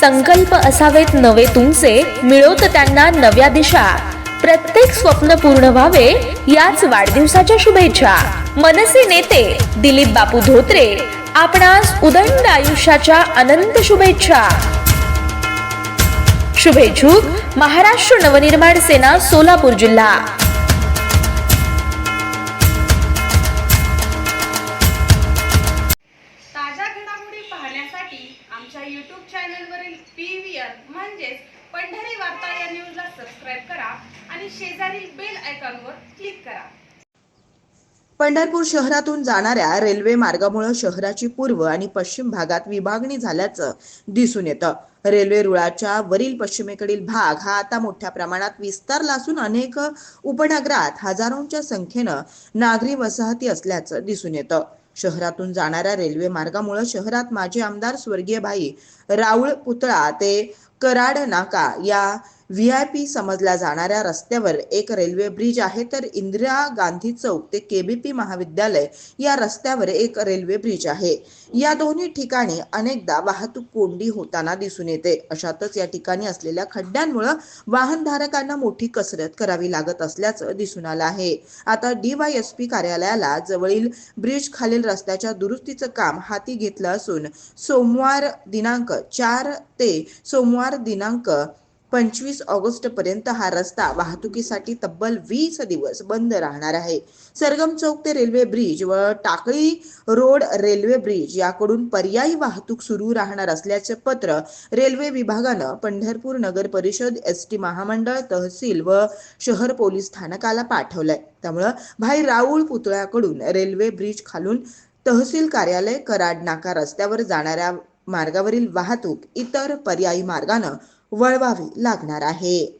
संकल्प असावेत नवे तुमचे मिळवत त्यांना नव्या दिशा. प्रत्येक स्वप्न पूर्ण व्हावे याच वाढदिवसाच्या शुभेच्छा. मनसे नेते दिलीप बापू धोत्रे आपणास उदंड आयुष्याच्या अनंत शुभेच्छा. शुभेच्छुक महाराष्ट्र नवनिर्माण सेना सोलापूर जिल्हा. पाहण्यासाठी आमच्या यूट्यूब चॅनलवरील पी व्ही आर म्हणजेच पंढरी वार्ता या न्यूजला सबस्क्राईब करा आणि शेजारील बेल आयकॉनवर क्लिक करा. पंढरपूर शहरातून जाणाऱ्या रेल्वे मार्गामुळे शहराची पूर्व आणि पश्चिम भागात विभागणी झाल्याचं दिसून येतं. रेल्वे रुळाच्या वरील पश्चिमेकडील भाग हा आता मोठ्या प्रमाणात विस्तारला असून अनेक उपनगरात हजारोंच्या संख्येनं नागरी वसाहती असल्याचं दिसून येतं. शहरातून जाणाऱ्या रेल्वे मार्गामुळे शहरात माजी आमदार स्वर्गीय भाई राऊळ पुतळा ते कराड नाका या व्ही आय पी समजल्या जाणाऱ्या रस्त्यावर एक रेल्वे ब्रिज आहे तर इंदिरा गांधी चौक ते केबीपी महाविद्यालय या रस्त्यावर एक रेल्वे ब्रिज आहे. या दोन्ही ठिकाणी अनेकदा वाहतूक कोंडी होताना दिसून येते. अशातच या ठिकाणी असलेल्या खड्ड्यांमुळे वाहनधारकांना मोठी कसरत करावी लागत असल्याचं दिसून आलं आहे. आता डीवायएसपी कार्यालयाला जवळील ब्रिज खालील रस्त्याच्या दुरुस्तीचं काम हाती घेतलं असून सोमवार दिनांक चार ते सोमवार दिनांक पंचवीस ऑगस्ट पर्यंत हा रस्ता वाहतुकीसाठी तब्बल वीस दिवस बंद राहणार आहे. सरगम चौक ते रेल्वे ब्रिज व टाकळी रोड रेल्वे ब्रिज याकडून पर्यायी वाहतूक सुरू राहणार असल्याचे पत्र रेल्वे विभागानं पंढरपूर नगर परिषद एस टी महामंडळ तहसील व शहर पोलीस स्थानकाला पाठवलंय. त्यामुळं भाई राऊळ पुतळ्याकडून रेल्वे ब्रिज खालून तहसील कार्यालय कराड नाका रस्त्यावर जाणाऱ्या मार्गावरील वाहतूक इतर पर्यायी मार्गानं वळवावी लागणार आहे.